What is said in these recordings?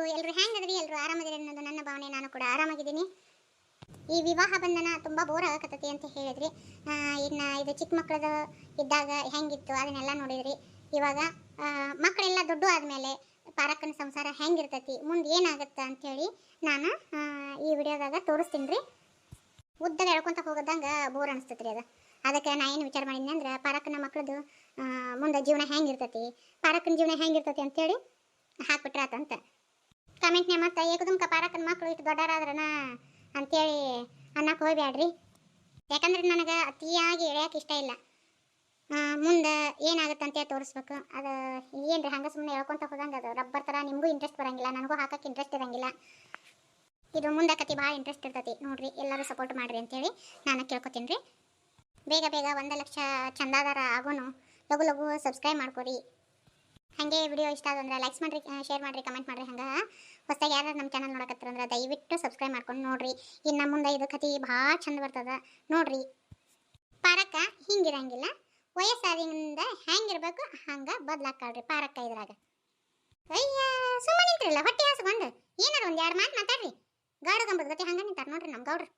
ಎಲ್ಲರಿಗೂ ಎಲ್ಲರೂ ಹೆಂಗದ್ರಿ ಎಲ್ಲರೂ ಆರಾಮದಿರಿ ಅನ್ನೋದು ನನ್ನ ಭಾವನೆ, ನಾನು ಕೂಡ ಆರಾಮಾಗಿದ್ದೀನಿ. ಈ ವಿವಾಹ ಬಂಧನ ತುಂಬ ಬೋರ್ ಆಗಕತ್ತೈತಿ ಅಂತ ಹೇಳಿದ್ರಿ. ಇನ್ನು ಇದು ಚಿಕ್ಕ ಮಕ್ಕಳದು ಇದ್ದಾಗ ಹೆಂಗಿತ್ತು, ಅದನ್ನೆಲ್ಲ ನೋಡಿದ್ರಿ. ಇವಾಗ ಮಕ್ಕಳೆಲ್ಲ ದೊಡ್ಡ ಆದಮೇಲೆ ಪಾರಕ್ಕನ ಸಂಸಾರ ಹೆಂಗಿರ್ತೈತಿ, ಮುಂದೆ ಏನಾಗುತ್ತೆ ಅಂಥೇಳಿ ನಾನು ಈ ವಿಡಿಯೋದಾಗ ತೋರಿಸ್ತೀನಿ ರೀ ಉದ್ದಾಗ ಹೇಳ್ಕೊಂತ ಹೋಗೋದಂಗೆ ಬೋರ್ ಅನಿಸ್ತೈತಿ ರೀ ಅದು. ಅದಕ್ಕೆ ನಾ ಏನು ವಿಚಾರ ಮಾಡಿದ್ನಿ ಅಂದ್ರೆ, ಪಾರಕ್ಕನ ಮಕ್ಕಳದು ಮುಂದೆ ಜೀವನ ಹೆಂಗಿರ್ತೈತಿ, ಪಾರಕ್ಕನ ಜೀವನ ಹೆಂಗಿರ್ತೈತಿ ಅಂತೇಳಿ ಹಾಕ್ಬಿಟ್ರೆ ಕಮೆಂಟ್ನ್ಯಾಗ ಮತ್ತೆ ಏಕದುಮ್ಕ ಪಾರಕ್ಕನ ಮಕ್ಕಳು ಇಷ್ಟು ದೊಡ್ಡರಾದ್ರನ ಅಂತೇಳಿ ಅನ್ನಕ್ಕೆ ಹೋಗ್ಬ್ಯಾಡ್ರಿ. ಯಾಕಂದ್ರೆ ನನಗೆ ಅತಿಯಾಗಿ ಎಳೆಯಕ್ಕೆ ಇಷ್ಟ ಇಲ್ಲ. ಮುಂದೆ ಏನಾಗುತ್ತೆ ಅಂತೇಳಿ ತೋರಿಸ್ಬೇಕು. ಅದು ಏನ್ರಿ, ಹಂಗೆ ಸುಮ್ಮನೆ ಹೇಳ್ಕೊಂತ ಹೋಗಂಗೆ ಅದು ರಬ್ಬರ್ ಥರ ನಿಮಗೂ ಇಂಟ್ರೆಸ್ಟ್ ಬರಂಗಿಲ್ಲ, ನನಗೂ ಹಾಕಕ್ಕೆ ಇಂಟ್ರೆಸ್ಟ್ ಇರಂಗಿಲ್ಲ. ಇದು ಮುಂದೆ ಕತಿ ಭಾಳ ಇಂಟ್ರೆಸ್ಟ್ ಇರ್ತೈತಿ. ನೋಡ್ರಿ, ಎಲ್ಲರೂ ಸಪೋರ್ಟ್ ಮಾಡ್ರಿ ಅಂತೇಳಿ ನಾನು ಕೇಳ್ಕೊತೀನಿ ರೀ ಬೇಗ ಬೇಗ ಒಂದು ಲಕ್ಷ ಚಂದಾದಾರ ಆಗೋನು ಲಘು ಲಘು ಸಬ್ಸ್ಕ್ರೈಬ್ ಮಾಡ್ಕೊರಿ. ಹಾಗೆ ವಿಡಿಯೋ ಇಷ್ಟ ಆದಂದ್ರೆ ಲೈಕ್ಸ್ ಮಾಡ್ರಿ ಶೇರ್ ಮಾಡ್ರಿ ಕಮೆಂಟ್ ಮಾಡ್ರಿ ಹಂಗೆ. ಹೊಸದಾಗಿ ಯಾರು ನಮ್ಮ ಚಾನಲ್ ನೋಡಕತ್ತಾರಂದ್ರೆ ದಯವಿಟ್ಟು ಸಬ್ಸ್ಕ್ರೈಬ್ ಮಾಡ್ಕೊಂಡು ನೋಡ್ರಿ. ಇನ್ನು ಮುಂದೆ ಇದು ಕತಿ ಭಾಳ ಚಂದ ಬರ್ತದ. ನೋಡ್ರಿ. ಪಾರಕ್ಕ ಹಿಂಗಿರಂಗಿಲ್ಲ. ವಯಸ್ಸಾದಿಂದ ಹೆಂಗಿರ್ಬೇಕು ಹಂಗೆ ಬದಲಾಕಾಳ್ರಿ ಪಾರಕ್ಕ ಇದ್ರಾಗ. ಅಯ್ಯ ಸುಮ್ಮನೆ ನಿಂತಿರಲ್ಲ, ಹೊಟ್ಟೆ ಹಾಸ್ಕೊಂಡು ಏನಾರ ಒಂದು ಎರಡು ಮಾತು ಮಾತಾಡ್ರಿ. ಗಾಡು ಗಂಬದ ಗತಿ ಹಂಗೆ ನಿಂತಾರ ನೋಡ್ರಿ ನಮ್ಮ ಗೌಡ್ರು.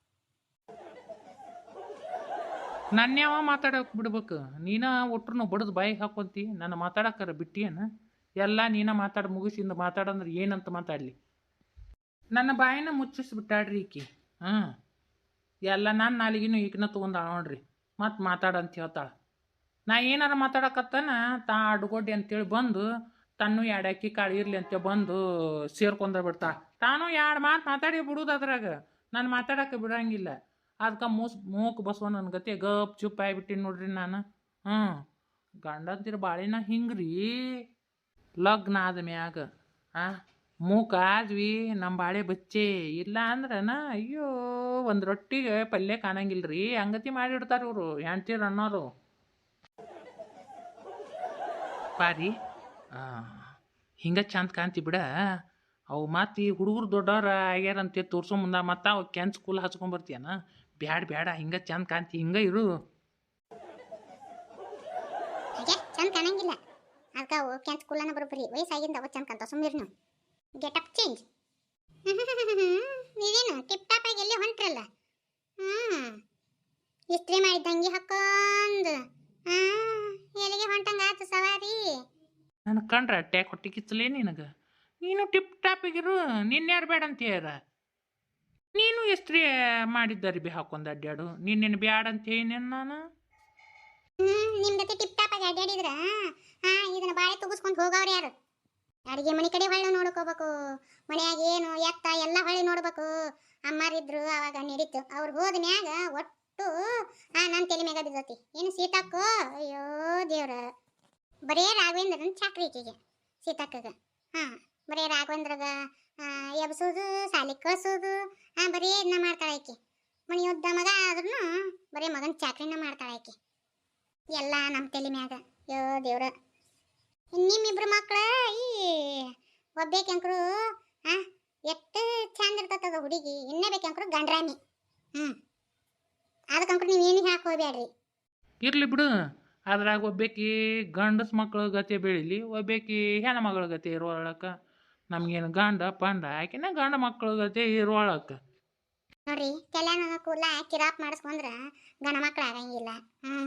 ನನ್ಯಾವ ಮಾತಾಡಕ್ ಬಿಡ್ಬೇಕು? ನೀನ ಒಟ್ರು ಬಡದು ಬಾಯಿಗೆ ಹಾಕೊಂತಿ, ನನ್ನ ಮಾತಾಡಕ್ಕಾರ ಬಿಟ್ಟಿಯೇನ ಎಲ್ಲ ನೀನ ಮಾತಾಡಿ ಮುಗಿಸಿಂದ ಮಾತಾಡಂದ್ರೆ ಏನಂತ ಮಾತಾಡಲಿ? ನನ್ನ ಬಾಯಿನ ಮುಚ್ಚಿಸ್ಬಿಟ್ಟಾಡ್ರಿ ಈಕಿ. ಹಾಂ. ಎಲ್ಲ ನನ್ನ ನಾಲಿಗಿನೂ ಈಗಿನ ತೊಗೊಂಡಾಳ ನೋಡ್ರಿ. ಮತ್ತೆ ಮಾತಾಡಂತ ಹೇಳ್ತಾಳ. ನಾ ಏನಾರ ಮಾತಾಡಕತ್ತಾನ, ತಾ ಅಡ್ಗೊಡ್ಡಿ ಅಂತೇಳಿ ಬಂದು, ತನ್ನೂ ಎರಡು ಅಕ್ಕಿ ಕಾಳು ಇರ್ಲಿ ಅಂತ ಬಂದು ಸೇರ್ಕೊಂಡ ಬಿಡ್ತಾಳ. ತಾನು ಎರಡು ಮಾತು ಮಾತಾಡಿ ಬಿಡುದು ಅದ್ರಾಗ. ನಾನು ಮಾತಾಡಕ್ಕೆ ಬಿಡಂಗಿಲ್ಲ. ಅದಕ್ಕೆ ಮೂಸ್ ಮೂಕ್ ಬಸವ ನನ್ನ ಗತಿ ಗಪ್ ಚುಪ್ ಆಗಿಬಿಟ್ಟಿನಿ ನೋಡ್ರಿ ನಾನು. ಹ್ಞೂ. ಗಂಡಂತಿರ ಬಾಳಿನ ಹಿಂಗ್ರಿ. ಲಗ್ನ ಆದ ಮ್ಯಾಗ ಹಾಂ ಮೂಕ ಆದ್ವಿ ನಮ್ಮ ಬಾಳೆ ಬಚ್ಚೆ. ಇಲ್ಲ ಅಂದ್ರನ, ಅಯ್ಯೋ, ಒಂದು ರೊಟ್ಟಿಗೆ ಪಲ್ಯ ಕಾಣಂಗಿಲ್ರಿ. ಹಂಗತಿ ಮಾಡಿಡ್ತಾರೆ ಇವರು ಹೆಣ್ತೀರ ಅನ್ನೋರು. ಪಾರಿ ಹಿಂಗ ಚಂದ ಕಾಣ್ತಿ ಬಿಡ. ಅವು ಮತ್ತೆ ಈ ಹುಡುಗರು ದೊಡ್ಡವ್ರ ಆಗ್ಯಾರಂತೆ, ತೋರ್ಸೋ ಮುಂದೆ ಮತ್ತೆ ಅವು ಕೆಂಚ್ ಕೂಲ್ ಹಚ್ಕೊಂಬರ್ತೀಯನ ಬ್ಯಾಡ ಬ್ಯಾಡ ಹಿಂಗ ಚಂದ ಕಾಣ್ತಿ ಹಿಂಗ ಇರು. ಹಾಗೆ ಚಂದ ಕಾಣಂಗಿಲ್ಲ. ಅದಕ್ಕೆ ಓಕೆ ಅಂತ ಕುಲ್ಲನ ಬರೋಬ್ಬರಿ ವಯಸ್ಸಾಗಿಂದ ಅವ ಚಂದ ಕಾಣ್ತಾವ ಸುಮ್ಮನೆ ನೀವು. ಗೆಟ್ ಅಪ್ ಚೇಂಜ್ ನೀವೇನು ಟಿಪ್ ಟಾಪ್ ಆಗಿ ಎಲ್ಲಿ ಹೊಂಟ್ರಲ್ಲ? ಹ್ಞೂ ಇಸ್ತ್ರಿ ಮಾಡಿದ್ದಂಗೆ ಹಾಕೊಂಡ್ ಎಲ್ಲಿಗೆ ಹೊಂಟಂಗ ಆತು ಸವಾರಿ? ನನ್ನ ಕಂಡ್ರೆ ಅಟ್ಯಾಕ್ ಹೊಟ್ಟೆ ಕಿಚ್ಚಲೇ ನಿನಗೆ. ನೀನು ಟಿಪ್ ಟಾಪಿಗಿರು ನಿನ್ಯಾರು ಬೇಡ ಅಂತೀಯಾರ ನೀನು ಎಸ್ತ್ರಿ ಮಾಡಿದ್ದಾರೆ ಬಿ ಹಾಕೊಂಡ್ ಅಡ್ಡಾಡು ನಿನ್ನೇನು ಬ್ಯಾಡ ಅಂತ ಹೇಳಿನೇನು ನಾನು? ಹ್ಮ್ ನಿಮ್ ಜೊತೆ ಟಿಪ್ ಟಾಪ್ ಆಗಿ ಅಡ್ಡಾಡಿದ್ರ ಹಾ ಇದನ್ನ ಬಾಳೆ ತುಗಿಸ್ಕೊಂಡು ಹೋಗವ್ರು ಯಾರು? ಅಡಿಗೆ ಮನೆ ಕಡೆ ಹೊಳ್ಳಿ ನೋಡ್ಕೋಬೇಕು ಮನ್ಯಾಗ ಏನು ಎತ್ತ ಎಲ್ಲ ಹೊಳ್ಳಿ ನೋಡ್ಬೇಕು. ಅಮ್ಮಾರಿದ್ರು ಅವಾಗ ನಡೀತು. ಅವ್ರು ಹೋದ ಮ್ಯಾಗ ಒಟ್ಟು ಹಾ ನನ್ನ ತಲೆ ಮ್ಯಾಗ ಬಿದ್ದತಿ ಏನು ಸೀತಾಕ್ಕೋ? ಅಯ್ಯೋ ದೇವ್ರ. ಬರೇ ರಾಘವೇಂದ್ರನ್ ಚಾಕ್ರಿ ಈಕೆಗೆ ಸೀತಾಕ್ಕಗ. ಹಾ ಬರೇ ರಾಘವೇಂದ್ರಗ ಆ, ಎಬ್ಸೋದು ಸಾಲಿ ಕಳ್ಸೋದು ಹಾಂ ಬರೀ ಇದನ್ನ ಮಾಡ್ತಾಳೆ ಆಕೆ. ಮನೆಯೊದ್ದ ಮಗ ಆದ್ರೂ ಬರೀ ಮಗನ ಚಾಕ್ರಿನ ಮಾಡ್ತಾಳೆ ಆಕೆ. ಎಲ್ಲ ನಮ್ಮ ತಲೆ ಮ್ಯಾಗ. ಯೋ ದೇವ್ರ. ನಿಮ್ಮಿಬ್ರು ಮಕ್ಕಳು ಈ ಒಬ್ಬೇಕೆಂಕರು ಆ ಎಷ್ಟು ಚಂದ ಇರ್ತದ ಹುಡುಗಿ. ಇನ್ನೇ ಬೇಕೆಂಕರು ಗಂಡ್ರಾಮಿ. ಹ್ಞೂ ಅದಕ್ಕಂಕರು ನೀವು ಏನು ಹಾಕಿ ಹೋಗ್ಬೇಡ್ರಿ ಇರಲಿ ಬಿಡು. ಅದ್ರಾಗ ಒಬ್ಬೇಕಿ ಗಂಡಸ್ ಮಕ್ಳ ಗತಿ ಬೆಳೀಲಿ, ಒಬ್ಬೇಕಿ ಹೆಣ್ಣು ಮಗಳ ಗತಿ ಇರೋಳಕ ನಮ್ಗೇನು ಗಂಡ ಪಂಡ ಆಕಿನ ಗಂಡ ಮಕ್ಕಳ ಜೊತೆ ಇರೋಳಕ ನೋಡ್ರಿ ಕಲ್ಯಾಣ ಕೂದಲ ಕಿರಾಪ್ ಮಾಡಿಸ್ಕೊಂಡ್ರ ಗಂಡ ಮಕ್ಕಳು ಆಗಂಗಿಲ್ಲ. ಹ್ಞೂ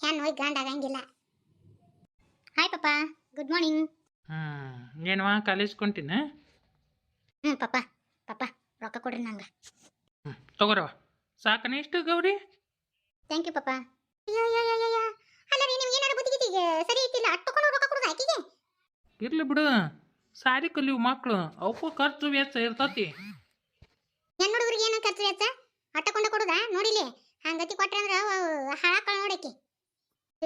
ಹೆಣ್ಣು ಹೋಗಿ ಗಂಡ ಆಗಂಗಿಲ್ಲ. ಹಾಯ್ ಪಾಪ ಗುಡ್ ಮಾರ್ನಿಂಗ್ ಹ್ಞೂ ಏನವ ಕಾಲೇಜ್ ಕೊಂಟಿನ ಹ್ಞೂ ಪಾಪ ಪಪ್ಪ ರೊಕ್ಕ ಕೊಡ್ರಿ ನಂಗೆ. ಹ್ಞೂ ತಗೋರವ ಸಾಕನ ಇಷ್ಟು ಗೌರಿ? ಥ್ಯಾಂಕ್ ಯು ಪಾಪ ಅಯ್ಯೋ ಅಯ್ಯೋ ಅಯ್ಯೋ ಅಯ್ಯೋ. ಅಲ್ಲ ರೀ ನಿಮ್ಗೆ ಏನಾರ ಬುದ್ಧಿಗಿತ್ತಿಗೆ ಸರಿ ಐತಿಲ್ಲ ಅಟ್ಟು ತಗೊಂಡು ರೊಕ್ಕ ಕೊಡೋದು ಆಕಿಗೆ? ಇರ್ಲಿ ಬಿಡು. ಸಾರಿ ಕಲಿಯು ಮಕ್ಕಳು ಅವಕ್ಕೂ ಖರ್ಚು ವೆಚ್ಚ ಇರ್ತತಿ. ಹೆಣ್ಣು ಹುಡುಗರಿಗೆ ಏನು ಖರ್ಚು ವೆಚ್ಚ? ಅಟ್ಟಕೊಂಡ ಕೊಡುದಾ? ನೋಡಿಲಿ ಹಂಗತಿ ಕೊಟ್ರೆ ಅಂದ್ರೆ ಹಾಳಾಕಳ ನೋಡಕ್ಕೆ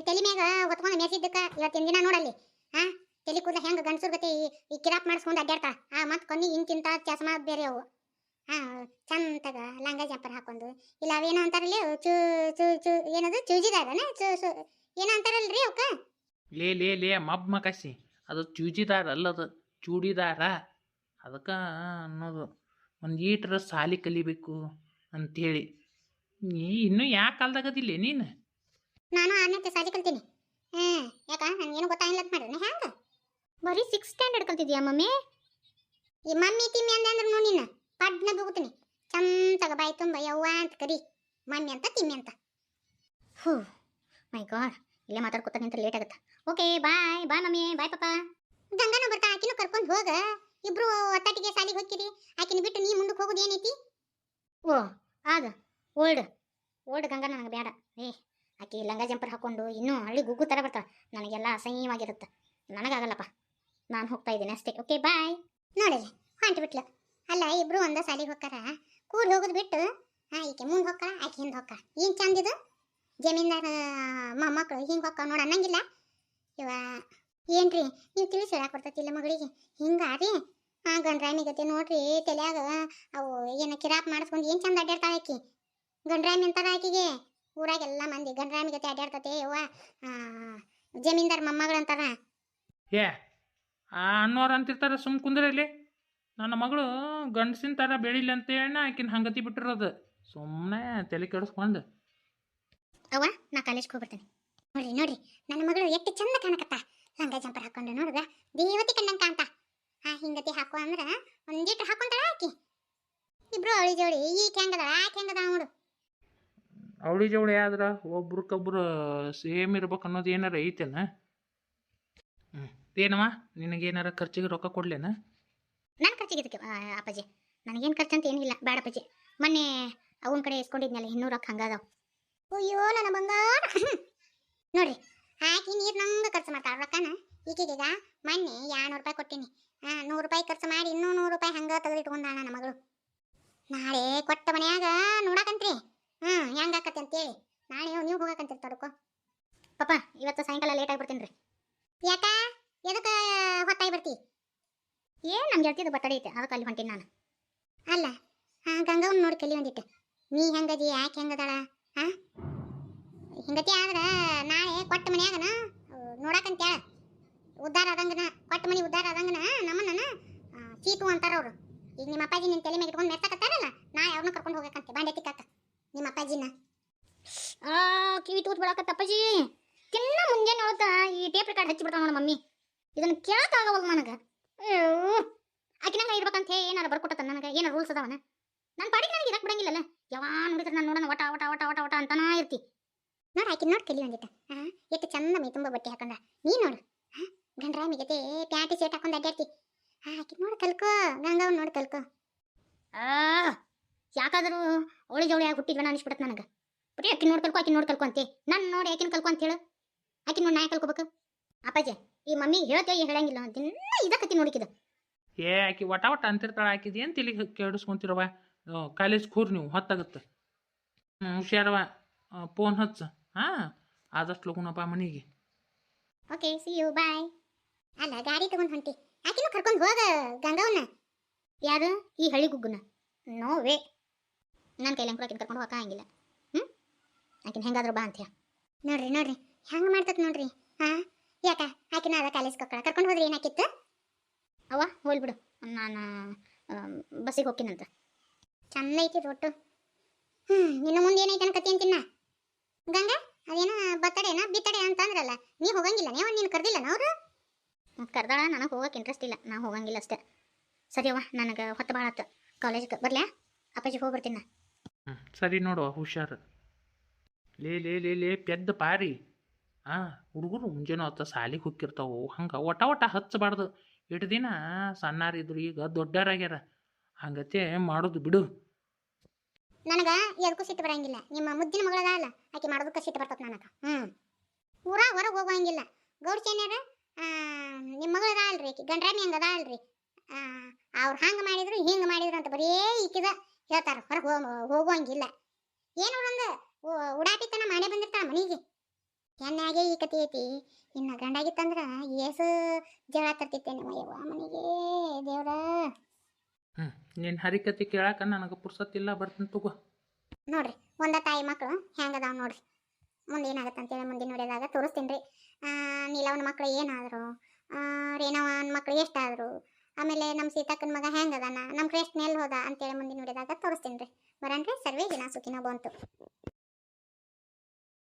ತಲೆ ಮ್ಯಾಗ ಹೊತ್ಕೊಂಡು ಮೇಸಿದ್ದಕ್ಕ ಇವತ್ತಿನ ದಿನ ನೋಡಲ್ಲಿ. ಹಾ ತಲೆ ಕೂದಲ ಹೆಂಗ ಗಂಡಸರ ಗತಿ ಈ- ಕಿರಾಪ್ ಮಾಡಿಸ್ಕೊಂಡು ಅಡ್ಡಾಡ್ತಾ ಆ ಮತ್ತೆ ಕೊನೆಗೆ ಇಂತಿಂತ ಚಸ್ಮಾ ಬೇರೆ ಅವು. ಹಾ ಚಂತಗ ಲಂಗ ಜಂಪರ್ ಹಾಕೊಂಡು. ಇಲ್ಲ ಅವೇನೋ ಅಂತಾರಲ್ಲ ಚೂ ಚೂ ಚೂ ಏನದು? ಚೂಜಿದಾರನ? ಚೂ ಚೂ ಏನೋ ಅಂತಾರಲ್ರಿ ಅವಕ್ಕ ಲೇ ಲೇ ಲೇ ಮಬ್ ಮಕಸಿ ಅದು ಚೂಜಿದಾರ ಅಲ್ಲದು. ಚೂಡಿದಾರ? ಅದಕ್ಕೆ ಅನ್ನೋದು. ಒಂದು ಈಟ್ರ ಸಾಲಿ ಕಲಿಬೇಕು ಅಂಥೇಳಿ ನೀ ಇನ್ನೂ ಯಾಕೆ ಕಾಲ್ದಾಗದಿಲ್ಲ ನೀನು? ನಾನು ಆರನೇ ಸಾಲಿ ಕಲ್ತೀನಿ. ಹ್ಮ್, ಯಾಕ? ನನ್ಗೇನು ಗೊತ್ತಾಗಿಲ್ಲ ಅಂತ ಮಾಡಿದ್ರೆ ಹ್ಯಾಂಗ? ಬರೀ ಸಿಕ್ಸ್ ಸ್ಟ್ಯಾಂಡರ್ಡ್ ಕಲ್ತಿದ್ಯಾ ಮಮ್ಮಿ? ಈ ಮಮ್ಮಿ ತಿಮ್ಮಿ ಅಂದೆ ಅಂದ್ರೆ ನೋಡಿ ನೀನು. ಪಡ್ನ ಬಿಗುತ್ತೀನಿ ಚಂತಾಗ ಬಾಯಿ ತುಂಬ ಯವ್ವ ಅಂತ ಕರಿ. ಮಮ್ಮಿ ಅಂತ, ತಿಮ್ಮಿ ಅಂತ. ಹೂ ಮೈ ಗಾಡ್ ಇಲ್ಲೇ ಮಾತಾಡ್ಕೊತಾನೆ ಅಂತ ಲೇಟ್ ಆಗುತ್ತೆ? ಓಕೆ ಬಾಯ್ ಬಾಯ್ ಮಮ್ಮಿ. ಬಾಯ್ ಪಾಪ ಗಂಗನ ಬರ್ತಾ ಆಕಿನೂ ಕರ್ಕೊಂಡು ಹೋಗ. ಇಬ್ರು ಒತ್ತಾಟಿಗೆ ಸಾಲಿಗೆ ಹೋಗ್ತೀರಿ. ಆಕಿನ ಬಿಟ್ಟು ನೀ ಮುಂದಕ್ಕೆ ಹೋಗೋದು ಏನೈತಿ? ಓ, ಆಗ ಓಲ್ಡ್ ಓಲ್ಡ್ ಗಂಗಾ ನನಗೆ ಬೇಡ ಏ, ಆಕಿ ಲಂಗ ಜಂಪರ್ ಹಾಕೊಂಡು ಇನ್ನೂ ಹಳ್ಳಿ ಗುಗ್ಗು ಥರ ಬರ್ತಾಳೆ. ನನಗೆಲ್ಲ ಅಸಹ್ಯವಾಗಿರುತ್ತೆ. ನನಗಾಗಲ್ಲಪ್ಪ. ನಾನು ಹೋಗ್ತಾ ಇದ್ದೀನಿ ಅಷ್ಟೇ. Okay, bye. ನೋಡಿ ಹೊಂಟು ಬಿಟ್ಲ. ಅಲ್ಲ, ಇಬ್ರು ಒಂದ ಸಾಲಿಗೆ ಹೋಗ್ತಾರ ಕೂಡಿ ಹೋಗೋದು ಬಿಟ್ಟು, ಹಾಂ, ಈಕೆ ಮುಂದೆ ಹೋಗ್ತಾಳ ಆಕೆ ಹಿಂದೆ ಹೋಗ್ತಾಳ ಏನು ಚಂದಿದು ಜಮೀನ್ದಾರ ಮೊಮ್ಮಕ್ಕಳು ಹಿಂಗೆ ಹೋಗ್ತಾವ ನೋಡಿ ಅನ್ನಂಗಿಲ್ಲ? ಇವ ಏನ್ರಿ ನೀವು ತಿಳಿಸಿ ಹೇಳಕ್ ಬರ್ತತಿಲ್ಲ ಮಗಳಿಗೆ. ಹಿಂಗಾರಿ ಆ ಗಂಡ್ರಾಮಿಗತೆ ನೋಡ್ರಿ ತಲೆಯಾಗ ಅವು ಏನ ಕಿರಾಪ್ ಮಾಡಿಸ್ಕೊಂಡು ಏನು ಚಂದ ಅಡ್ಡಾಡ್ತಾಳ ಆಕಿ? ಗಂಡ್ರಾಮಿ ಅಂತಾರ ಆಕಿಗೆ. ಊರಾಗೆಲ್ಲ ಮಂದಿ ಗಂಡ್ರಾಮಿಗತೆ ಅಡ್ಡಾಡ್ತತೆ ಯವ್ವ. ಆ, ಜಮೀನ್ದಾರ್ ಮೊಮ್ಮಗಳಂತಾರ ಏ ಆ ಅನ್ನೋರು ಅಂತಿರ್ತಾರ ಸುಮ್ ಕುಂದ್ರಲ್ಲಿ ನನ್ನ ಮಗಳು ಗಂಡಸಿನ ಥರ ಬೆಳಿಲಿ ಅಂತೇಳಿ ಆಕಿನ ಹಂಗತಿ ಬಿಟ್ಟಿರೋದು. ಸುಮ್ಮನೆ ತಲೆ ಕೆಡಿಸ್ಕೊಂಡು. ಅವ್ವ ನಾ ಕಾಲೇಜ್ಗೆ ಹೋಗ್ಬರ್ತೇನೆ. ನೋಡ್ರಿ ನೋಡ್ರಿ ನನ್ನ ಮಗಳು ಎಷ್ಟು ಚಂದ ಕಾಣಕತ್ತ. ಲಂಗ ಜಂಪರ್ ಹಾಕೊಂಡು ನೋಡುದ ದೇವತಿ ಕಂಡಂಗ ಕಾಂತ ಆ ಹಿಂಗತಿ ಹಾಕೋ ಅಂದ್ರ ಒಂದಿಟ್ಟು ಹಾಕೊಂತಾಳ ಆಕಿ. ಇಬ್ರು ಅವಳಿ ಜೋಡಿ ಈಕ ಹೆಂಗದ ಆಕೆ ಹೆಂಗದ ನೋಡು. ಅವಳಿ ಜವಳಿ ಆದ್ರೆ ಒಬ್ರಕ್ಕೊಬ್ರು ಸೇಮ್ ಇರ್ಬೇಕು ಅನ್ನೋದು ಏನಾರ ಐತೇನ? ಏನವ ನಿನಗೇನಾರ ಖರ್ಚಿಗೆ ರೊಕ್ಕ ಕೊಡ್ಲೇನ? ನನ್ನ ಖರ್ಚಿಗೆ ಇದಕ್ಕೆ ಆ, ಅಪ್ಪಾಜಿ. ನನಗೇನು ಖರ್ಚಂತ ಏನಿಲ್ಲ ಬೇಡ ಅಪ್ಪಾಜಿ. ಮೊನ್ನೆ ಅವನ ಕಡೆ ಇಸ್ಕೊಂಡಿದ್ನಲ್ಲ ಇನ್ನೂರು ರೊಕ್ಕ ಹಂಗದಾವ ಅಯ್ಯೋ ನನ್ನ ಬಂಗಾರ. ನೋಡ್ರಿ ಆಕಿ ನೀರು ನಂಗೆ ಖರ್ಚು ಮಾಡ್ತಾಳೆ ರೊಕ್ಕನ? ಈಕೆಗೀಗ ಮೊನ್ನೆ ಎರಡ್ನೂರು ರೂಪಾಯಿ ಕೊಟ್ಟಿನಿ. ನೂರು ರೂಪಾಯಿ ಖರ್ಚು ಮಾಡಿ ಇನ್ನೂ ನೂರು ರೂಪಾಯಿ ಹಂಗೆ ತೆಗೆದಿಟ್ಕೊಂಡಾಳ ನನ್ನ ಮಗಳು. ನಾಳೆ ಕೊಟ್ಟ ಮನ್ಯಾಗ ನೋಡಕಂತ್ರಿ. ಹ್ಞೂ ಹೆಂಗಾಕತಿ ಅಂತೇಳಿ. ನಾಳೆ ನೀವು ಹೋಗಕಂತೀರಿ ತಡ್ಕೋ. ಪಾಪ ಇವತ್ತು ಸಾಯಂಕಾಲ ಲೇಟ್ ಆಗಿ ಬರ್ತೀನಿ ರೀ ಯಾಕ? ಎದಕ್ಕೆ ಹೊತ್ತಾಗಿ ಬರ್ತಿ? ಏನು ನಮ್ಮ ಗೆಳತಿದು ಬರ್ತಡೇ ಐತೆ, ಅದಕ್ಕೆ ಅಲ್ಲಿ ಹೊಂಟೀನಿ ನಾನು. ಅಲ್ಲ, ಹಾ, ಗಂಗವ್ನ ನೋಡಿ ಕಲಿ ಒಂದಿಟ್ಟು. ನೀ ಹೆಂಗದಿ, ಯಾಕೆ ಹೆಂಗದಾಳ? ಹಾ? ಹಿಂಗತಿ ಆದ್ರೆ ನಾಳೆ ಕೊಟ್ಟ ಮನ್ಯಾಗನ ನೋಡಕಂತ್ಯಾಳ. ಉದ್ಧಾರ ಆದಂಗನ, ಕೊಟ್ಟ ಮನಿ ಉದ್ಧಾರ ಆದಂಗನ, ನಮ್ಮನ್ನ ಚೀತು ಅಂತಾರ ಅವರು. ಈಗ ನಿಮ್ಮ ಅಪ್ಪಾಜಿ ನಿನ್ ತಲೆ ಮೇಲೆ ಇಟ್ಕೊಂಡು ಮೆತ್ತಕತ್ತಾರಲ್ಲ ನಾ ಅವ್ರನ್ನ ಕರ್ಕೊಂಡು ಹೋಗಕಂತೆ ಬಾಂಡೆ ತಿಕ್ಕಾಕ ನಿಮ್ಮ ಅಪ್ಪಾಜಿನ. ಆ, ಕಿವಿ ತೂತ್ ಬಿಡಕತ್ತ ಅಪ್ಪಾಜಿ. ತಿನ್ನ ಮುಂಜಾನೆ ಹೊತ್ತ ಈ ಟೇಪ್ ರೆಕಾರ್ಡ್ ಹಚ್ಚಿ ಬಿಡ್ತಾವ ನೋಡ ಮಮ್ಮಿ. ಇದನ್ನ ಕೇಳಕ್ಕಾಗವಲ್ಲ ನನಗೆ. ಅಯ್ಯೋ ಆಕಿ ನಂಗೆ ಇರ್ಬೇಕಂತ ಏನಾರ ಬರ್ಕೊಟ್ಟ ನನಗೆ, ಏನಾರ ರೂಲ್ಸ್ ಅದಾವನ? ನನ್ನ ಪಾಡಿಗೆ ನನಗೆ ಇರಕ್ಕೆ ಬಿಡಂಗಿಲ್ಲಲ್ಲ. ಯಾವ ನೋಡಿದ್ರೆ ನಾನು ನೋಡೋಣ, ವಟ ವಟ ವಟ ವಟ ವಟ ಅಂತಾನ ಇರ್ತಿ. ನೋಡು ಆಕಿ ನೋಡ್ ಕಲಿ ಬಂದಿತ್ತ ಹಾ ಎಷ್ಟು ಚಂದ ಮೈ ತುಂಬ ಬಟ್ಟೆ ಹಾಕೊಂಡ. ನೀ ನೋಡು. ಹಾ ಗಂಡ್ರ ಮಿಗತೆ ಪ್ಯಾಂಟ್ ಶರ್ಟ್ ಹಾಕೊಂಡು ಅಡ್ಡಾಡ್ತಿ ಹಾ ಆಕಿ ನೋಡಿ ಕಲ್ಕೋ. ಗಂಗಾವ್ ನೋಡಿ ಕಲ್ಕೋ. ಆ ಯಾಕಾದರೂ ಅವಳಿ ಜವಳಿ ಆಗಿ ಹುಟ್ಟಿದ್ವ ನಾನು ಅನಿಸ್ಬಿಡತ್ ನನಗೆ. ಬರೀ ಆಕಿ ನೋಡಿ ಕಲ್ಕೋ ಆಕಿ ನೋಡ್ ಕಲ್ಕೋ ಅಂತೆ. ನಾನು ನೋಡಿ ಆಕಿನ ಕಲ್ಕೋ ಅಂತ ಹೇಳು. ಆಕಿ ನೋಡಿ ನಾ ಯಾಕ್ ಕಲ್ಕೋಬೇಕು. ಅಪ್ಪಾಜಿ ಈ ಮಮ್ಮಿ ಹೇಳ್ತೇವೆ ಹೇಳಂಗಿಲ್ಲ. ದಿನ ಇದಕ್ಕತಿ ನೋಡಿಕಿದ. ಏ ಆಕಿ ಒಟ್ಟ ಒಟ್ಟ ಅಂತಿರ್ತಾಳೆ ಆಕಿದು. ಏನು ತಿಳಿ ಕೇಳಿಸ್ಕೊಂತಿರವ ಕಾಲೇಜ್ ಕೂರ್ ನೀವು ಹೊತ್ತಾಗುತ್ತೆ. ಹ್ಞೂ ಹುಷಾರವ ಫೋನ್ ಹಚ್ಚ. ಹಾಂ, ಆದಷ್ಟು ಲಗುನಪ್ಪ ಮನೆಗೆ. ಓಕೆ ಸಿ ಯು ಬಾಯ್ ಅಲ್ಲ, ಗಾಡಿ ತಗೊಂಡ್ ಹೊಂಟಿ. ಆಕಿನೂ ಕರ್ಕೊಂಡು ಹೋಗ ಗಂಗವನ್ನ ಯಾರು? ಈ ಹಳ್ಳಿ ಗುಗ್ಗುನ. ನೋ ವೇ ನನ್ನ ಕೈಲಿ ಕೂಡ ಆಕಿನ ಕರ್ಕೊಂಡು ಹೋಗಂಗಿಲ್ಲ ಹ್ಞೂ ಆಕಿನ ಹೆಂಗಾದ್ರು ಬಾ ಅಂತೀಯ. ನೋಡ್ರಿ ನೋಡ್ರಿ. ಹೆಂಗೆ ಮಾಡ್ತತ್ ನೋಡ್ರಿ? ಹಾ? ಯಾಕ? ಆಕಿನ ಅದ ಕಾಲೇಜ್ ಕಕ್ಕಳ. ಕರ್ಕೊಂಡು ಹೋದ್ರಿ ಏನಾಕಿತ್ತು? ಅವ ಹೋಲ್ ಬಿಡು. ನಾನು ಬಸ್ಸಿಗೆ ಹೋಗ್ತೀನಂತ. ಚಂದ ಐತಿ ಒಟ್ಟು ಹ್ಞೂ ಇನ್ನು ಮುಂದೆ ಏನೈತೆ ಅನ್ಕತಿ ಅಂತಿನ್ನ? ಗಂಗಾ? ಬಿತ್ತಡೆ ಅಂತಂದ್ರಲ್ಲ ನೀ ಹೋಗಂಗಿಲ್ಲ ನೀವು ನೀನು ಕರೆದಿಲ್ಲ ಅವ್ರು? ಕರ್ದಾಳ ನನಗೆ ಹೋಗಕ್ಕೆ ಇಂಟ್ರೆಸ್ಟ್ ಇಲ್ಲ ನಾ ಹೋಗಂಗಿಲ್ಲ ಅಷ್ಟೇ. ಸರಿ ಅವ್ವ ನನಗೆ ಹೊತ್ತು ಭಾಳ ಆತು. ಕಾಲೇಜ್ಗೆ ಬರ್ಲ್ಯಾ? ಅಪ್ಪಾಜಿ ಹೋಗ್ಬಿಡ್ತೀನಿ ಹ್ಞೂ ಸರಿ ನೋಡುವ ಹುಷಾರು. ಲೇ ಲೇ ಲೇ ಲೇ ಪೆದ್ದ ಪಾರಿ. ಹಾಂ ಹುಡುಗರು ಮುಂಜಾನೆ ಹೊತ್ತ ಸಾಲಿಗೆ ಹುಕ್ಕಿರ್ತಾವೆ. ಹಂಗೆ ಒಟ ಒಟ ಹಚ್ಚಬಾರ್ದು. ಇಟ್ಟು ದಿನ ಸಣ್ಣಾರಿದ್ರು ಈಗ ದೊಡ್ಡರಾಗ್ಯಾರ. ಹಂಗತೆ ಮಾಡೋದು ಬಿಡು. ನನಗೆ ಎದಕ್ಕೂ ಸಿಟ್ಟು ಬರಂಗಿಲ್ಲ. ನಿಮ್ಮ ಮುದ್ದಿನ ಮಗಳದ ಅಲ್ಲ ಆಕೆ ಮಾಡೋದಕ್ಕೆ ಸಿಟ್ಟು ಬರ್ತದೆ ನನಗೆ ಹ್ಞೂ ಊರಾಗ ಹೊರಗೆ ಹೋಗುವಂಗಿಲ್ಲ. ಗೌಡ್ ಸೇನ್ಯಾರ ನಿಮ್ಮ ಅದ ಅಲ್ರಿ ಗಂಡ್ರಾಮಿ ಗಂಡ್ರಾಮಿ ಹಂಗದ ಅಲ್ರಿ ಅವ್ರು ಹಂಗೆ ಮಾಡಿದ್ರು ಹಿಂಗೆ ಮಾಡಿದ್ರು ಅಂತ ಬರೀ ಈಕಿದ ಹೇಳ್ತಾರ ಹೊರಗೆ ಹೋಗುವಂಗಿಲ್ಲ. ಏನು ಹಂಗೆ ಉಡಾಟಿತನ ಮಾಡೇ ಬಂದಿರ್ತಾಳ ಮನೆಗೆ. ಹೆಣ್ಣಾಗೆ ಈ ಕತೆ ಐತಿ. ಇನ್ನು ಗಂಡಾಗಿತ್ತಂದ್ರೆ ಏಸು ಜಗಳ ತರ್ತಿತ್ತೇನೆ ಯವ್ವ ಮನೆಗೆ ದೇವ್ರ. ಹ್ಞೂ ನಿನ್ನ ಹರಿಕತೆ ಕೇಳಾಕ ನನಗೆ ಪುರ್ಸತ್ತಿಲ್ಲ ಬರ್ತೀನಿ ತಗೋ. ನೋಡ್ರಿ ಒಂದ ತಾಯಿ ಮಕ್ಕಳು ಹೆಂಗದಾವ ನೋಡ್ರಿ. ಮುಂದೆ ಅಂತ ಅಂತೇಳಿ ಮುಂದಿನ ನೋಡಿದಾಗ ತೋರಿಸ್ತೀನಿ ರೀ. ನೀಲವನ ಮಕ್ಕಳು ಏನಾದರು? ರೇಣವನ ಮಕ್ಕಳು ಎಷ್ಟಾದರು? ಆಮೇಲೆ ನಮ್ಮ ಸೀತಾಕನ ಮಗ ಹೆಂಗದಾನ? ನಮ್ಮ ಕೃಷ್ಣ ಎಲ್ಲಿ ಹೋದ ಅಂತೇಳಿ ಮುಂದಿನ ನೋಡಿದಾಗ ತೋರಿಸ್ತೀನಿ ರೀ. ಬರನ್ರಿ ಸರ್ವೇ ದಿನ ಸುಖಿನ ಬಂತು